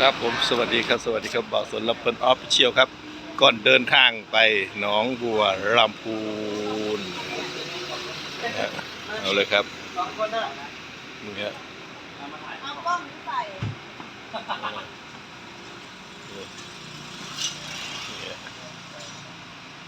ครับผมสวัสดีครับสวัสดีครับบ่าวสนลำเพลินออฟฟิเชียลครับ ก่อนเดินทางไปหนองบัวลำพูนนะฮะเอาเลยครับสองคนน่ะนี่ฮะเอากล้องใส่นี่ฮะ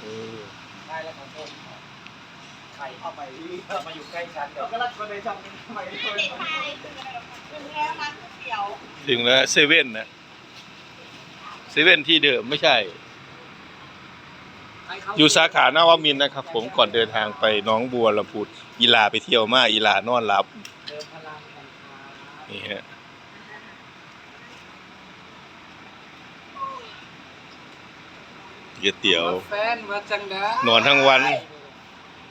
เออได้แล้วของผมใครเข้าไปเข้ามาอยู่ใกล้ฉันเดี๋ยวก็รักคนในช่องนี้ทำไมไม่เคยติดไทยถึงแล้วร้านก๋วยเตี๋ยว ถึงแล้วเซเว่นนะเซเว่นที่เดิมไม่ใช่ อยู่สาขานาวมินนะครับ ผมก่อนเดินทางไปน้องบัวลำพูนอีลาไปเที่ยวมาอีลานอนหลับนครับนี่ฮะก๋วยเตี๋ยว นอนทั้งวัน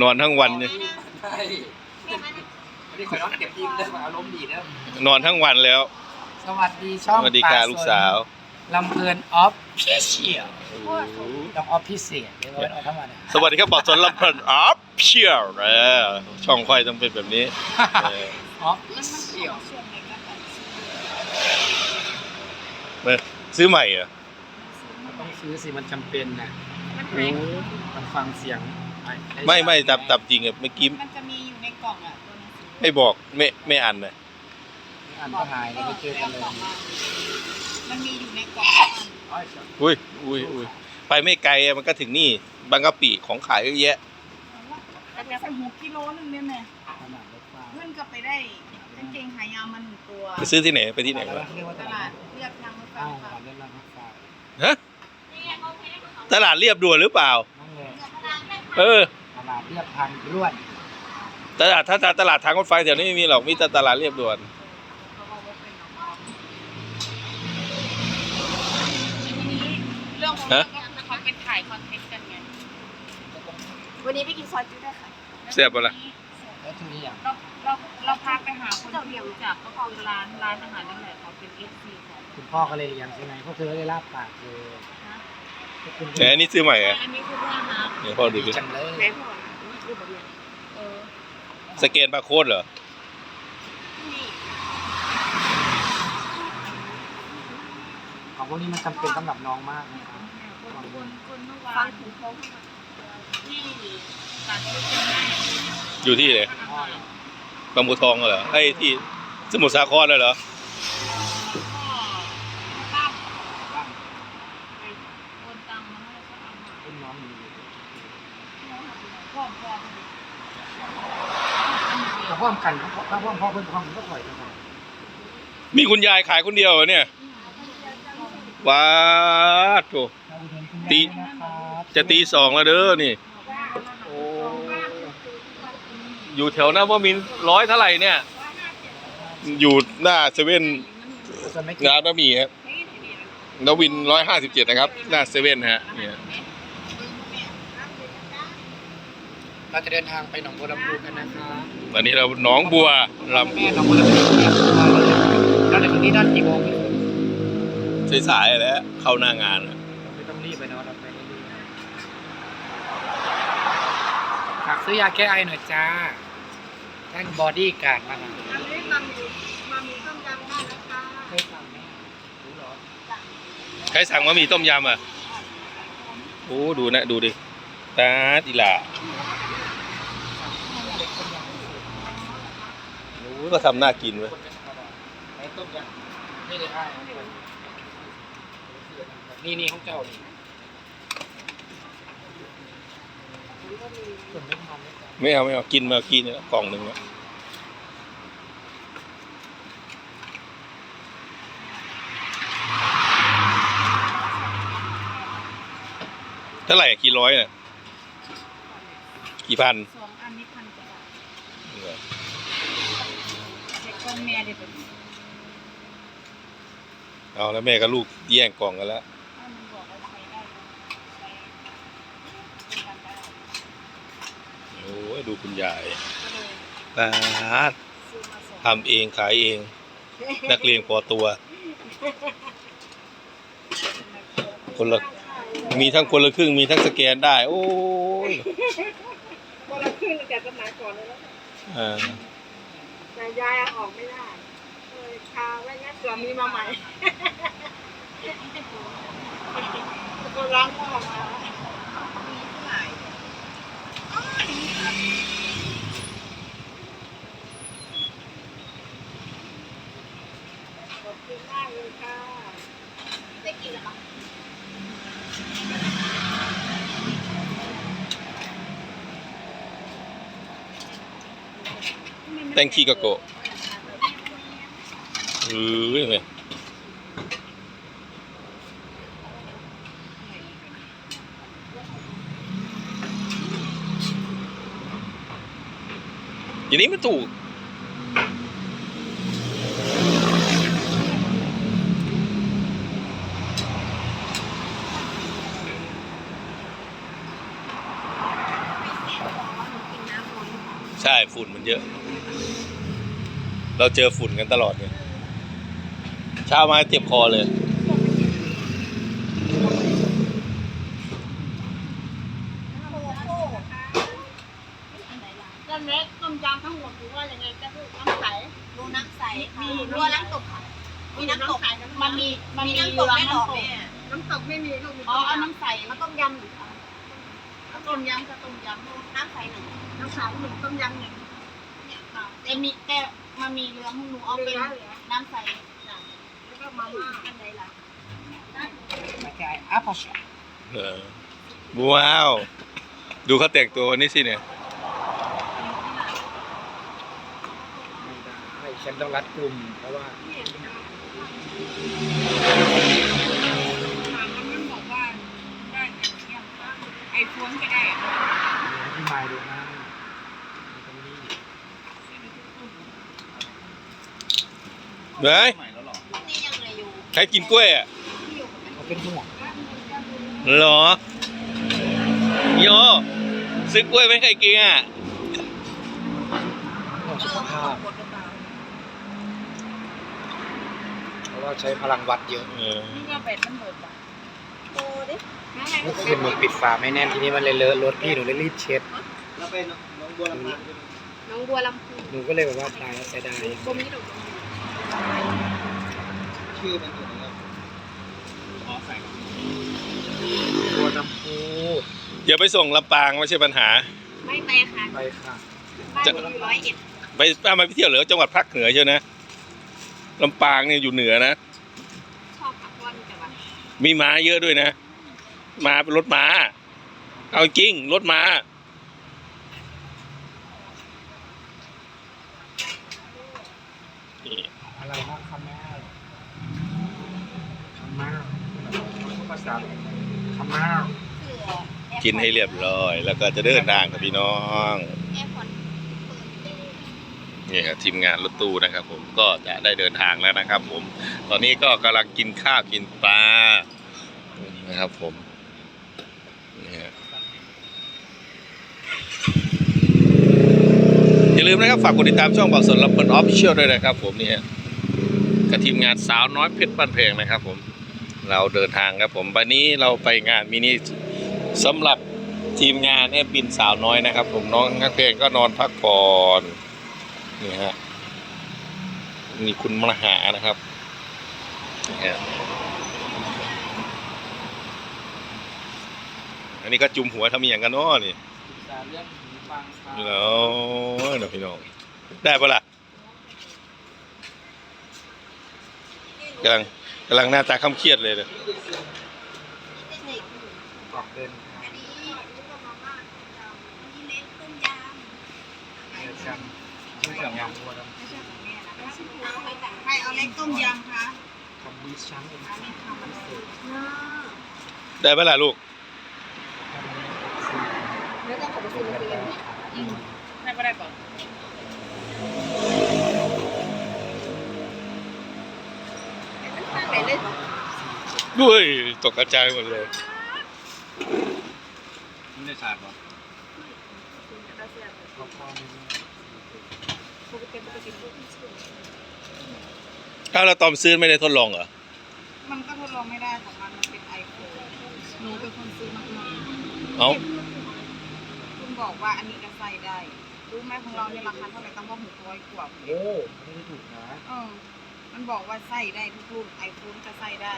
นอนทั้งวันเนี่ย นนี้ขอยน้องเก็บทีมได้มาอารมณ์ดีนะนอนทั้งวันแล้ว สวัสดีช่องสวัสดีค่ะลูกสาวลำเพลินออฟพิเชียลต้องออฟพิเศษเดี๋ยวเราเอาทั้งวันอะสวัสดีครับบอกสนลำเพลินอัพเชียร์ช่องค่อยต้องเป็นแบบนี้เออออฟพิเชียลส่วนไหนก็ใส่เออซื้อใหม่เหรอต้องซื้อสิมันจำเป็นนะมันโอ้มันฟังเสียง ไม่ไม่ตับตับจริงอะเมื่อกี้มันจะมีอยู่ในกล่องอะตัวหนังสือ ไม่บอกไม่ไม่อ่านนะอ่านก็หายแล้วไปเจอกันเลยมันมีอยู่ในกล่องอุ้ยอุ้ยอุ้ยไปไม่ไกลอะมันก็ถึงนี่บางกะปิของขายเยอะแยะแต่จะใส่หกกิโลนึงเนี่ยแม่ขนาดรถไฟเพื่อนก็ไปได้กางเกงขายาวมาหนึ่งตัวไปซื้อที่ไหนไปที่ไหนเรีวะยกว่าตตลาลาดดเรียบทางรถไฟอ้าวค่ะตลาดเรียกรางรถไฟฮะตลาดเรียบด่วนหรือเปล่านั่นเลยเออตลาดเรียบทางด่วน ตลาดถ้าตลาดทางรถไฟแถวนี้ไม่มีหรอกมีแต่ตลาดเรียบด่วนเรื่องของเรื่องก็คือเขาเป็นถ่ายคอนเทนต์กันไงวันนี้ไปกินซอยจุ๊ได้ค่ะเสียบปะล่ะแล้วทีนี้อย่างเราเราเราพาไปหาคนที่รู้จักก็คือร้านร้านอาหารนั่นแหละเขาเป็นเอฟซีของคุณพ่อก็เลยเลี้ยงใช่ไหมพวกเธอเลยลาบปากเลยนะพวกคุณไหนอันนี้ซื้อใหม่อะอันนี้คือว่านะเดี๋ยวพ่อดูดิจังเลย สแกนบาร์โค้ดเหรอนี่ของพวกนี้มันจำเป็นสำหรับน้องมากนะครับคนคนคนเมื่อวานที่การที่เป็นไงอยู่ที่ไหนพ่อเนี่ยบางบัวทองเหรอไอ้ที่สมุทรสาครเลยเหรอก็ตั้มบ้างไปโอนตังมาให้เขาเอามารุ่นน้องอยู่ พ่อพ่อ ถ้าพร้อมกันถ้าพร้อมพ่อเพื่อนพร้อมก็ถอยไปก่อนมีคุณยายขายคนเดียวเหรอเนี่ยว้าดโถตีนะครับจะตีสองแล้วเด้อนี่โอ้อยู่แถวหน้าว่ามินทร์ร้อยเท่าไหร่เนี่ย อยู่หน้าเซเว่นส่วนไม่งานบะหมี่ครับนวินร้อยห้าสิบเจ็ดนะครับ หน้าเซเว่นฮะเนี่ยเราจะเดินทางไปหนองบัวลำพูกันนะครับ ตอนนี้เราหนองบัวลำแม่หนองบัวลำพูเราจะถึงที่นั่นกี่โมงพี่สายๆแล้วเข้าหน้างานอะไม่ต้องรีบไปเนาะเราไปเรื่อยๆฝากซื้อยาแก้ไอหน่อยจ้าท่านบอดี้การ์ดมาหน่อยอันนี้มามีมามีต้มยำได้นะคะเคยสั่งไหมรู้เหรอใครสั่งมามีต้มยำอะโอ้ดูนะดูดิตาดิล่ะโอ้ ก็ทำน่ากินเว้ยไอ้ต้มยำไม่ได้อ้ายนี่นี่ของเจ้านี่ส่วนไม่ทานไม่จ้ะไม่เอาไม่เอากินมากินเนี่ยกล่องหนึ่งแล้วเท่าไหร่กี่ร้อยเนี่ยกี่พันสี่พันกว่าบาท เด็กก้อนแม่เด็กแบบเอาแล้วแม่กับลูกแย่งกล่องกันแล้วถ้ามันบอกว่าใช้ได้ใช้ด้วยกันได้โอ้ยดูคุณยายก็เลยตาดซื้อมาสองทำเองขายเอง นักเรียนพอตัว คนละ มีทั้งคนละครึ่งมีทั้งสแกนได้ โอ้ยคนละครึ่งแต่สมัยก่อนเลยนะ อ่าแต่ ยายออกไม่ได้เลยขค่ะไม่งั้นเสือมีมาใหม่ตะโกนร้องพ่อมาขอบคุณมากเลยค่ะได้กินแล้ว แตงคีกะโกะเออเว้ยอย่างนี้มันถูกใช่ ฝุ่นมันเยอะ เราเจอฝุ่นกันตลอดเลยเช้ามาเจ็บคอเลยต้นเล็กต้มยำทั้งหมดหรือว่ายังไงจะพูดน้ำใสดูน้ำใสมีมี รัวน้ำตกค่ะ มีน้ำตก มันมีมันมีมีน้ำตกแม่หรอแม่น้ำตกไม่มีลูกอ๋อเอาน้ำใสมาต้มยำหรือเอาเอาต้มยำกับต้มยำน้ำใสหนึ่งน้ำใสหนึ่งต้มยำหนึ่งเนี่ยค่ะแต่มีแต่ มามีเหลืองหนูเอาเป็นน้ำใสแล้วก็มาม่าอันไหนล่ะไม่ใช่อัพพอชเออว้าว ดูเขาแต่งตัววันนี้สิเนี่ยไม่ฉันต้องรัดกลุ่มเพราะว่าถามมันบอกว่าได้แต่ยังไอ้ฟ้วนก็ได้ที่มายดูนะตรงนี้ เฮ้ยนี่ยังเหลืออยู่ใครกินกล้วยอะเขาเป็นห่วงเหรอโยซื้อกล้วยไม่เคยกินอะห่วงเอสุอขมันภาตพกหมดหรือเปล่าเพราะว่าใช้พลังวัดเยอะเออนี่ก็เป็ดมันหมดอะโตดิเมื่อคืนหนูปิดฝาไม่แน่นทีนี้มันเลยเลอะรถพี่หนูเลยรีบเช็ดแล้วเป็นน้องบัวลำพูน้องบัวลำพูหนูก็เลยแบบว่าตายแล้วเสียดายกลมนี้ดอก ชื่อมันอยู่นะครับขอใส่บัวลำพูอย่าไปส่งลำปางไม่ใช่ปัญหา ไม่ไปค่ะไปค่ะบ้านหนูอยู่ร้อยเอ็ดไปป้ามาไปเที่ยวเหลือจังหวัดภาคเหนือใช่ไหมลำปางเนี่ยอยู่เหนือนะ ชอบพักวันแต่ว่ามีม้าเยอะด้วยนะม้าเป็นรถม้า เอาจริงรถม้า นี่ อะไรบ้างคะแม่คำมาพูดภาษาคำแอร์กินให้เรียบร้อย แล้วก็จะเดินทางกับพี่น้องนี่ครับทีมงานรถตู้นะครับ ผมก็จะได้เดินทางแล้วนะครับ ผม ตอนนี้ก็กำลังกินข้าวกินปลานะครับ ผมนี่ฮะอย่าลืมนะครับฝากกดติดตามช่องบอกสนรับเปิดออฟฟิเชียลด้วยนะครับ ผมนี่ฮะ กับทีมงานสาวน้อยเพชรบ้านเพลงนะครับผมเราเดินทางครับผมวันนี้เราไปงานมินิสำหรับทีมงานแอบบินสาวน้อยนะครับ ผมน้องนักเพลงก็นอนพักผ่อนนี่ฮะมีคุณมหานะครับนี่ฮะอันนี้ก็จุ่มหัวทำอหย่างกันเนาะนี่ศึกษาเรื่องหูฟังค่ะแล้วเดี๋ยวพี่น้องได้ปะล่ะำลังกำลังหน้าตาคำเครียดเลยเทคนิคออกเดินทางอันนี้ลูกกับมาม่าอันนี้เล็กต้มยำเดินกันชื่อเสียงยำบัวลำพูใครเอาเล็กต้มยำคะคำดิฉันเป็นคำพิเศษได้ปะล่ะลูกแล้วก็ขอบคุณเลยได้ก็ได้ก่อนตั้ง ไหนเลย ด้วยตกกระจายหมดเลยไม่ได้ชาร์จหรอเขาพอมีปกติปกติถ้าวเราตอมซื้อไม่ได้ทดลองเหรอ มันก็ทดลองไม่ได้ของมันมันเป็นไอโฟนหนูเป็นคนซื้อมากเอ้าๆคุณบอกว่าอันนี้ก็ใส่ได้ รู้ไหมของเราเนี่ยราคาเท่าไหร่ต้องว่าหกร้อยกว่าโอ้ไม่ได้ถูกนะเออ มันบอกว่าใส่ได้ทุกรุ่นไอโฟนก็ใส่ได้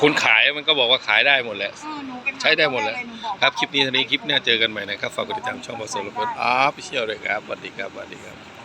คนขายมันก็บอกว่าขายได้หมดแหละ เออหนูไปถามใช้ได้หมดเลยขานูอกว่าครับ คลิปนี้เท่านี้คลิปหน้าไอโฟเจอกันใหม่นะครับ ฝากกดติดตามช่องบอสโซลเปิดออฟฟิเชียลเลยครับสวัสดีครับสวัสดีครับ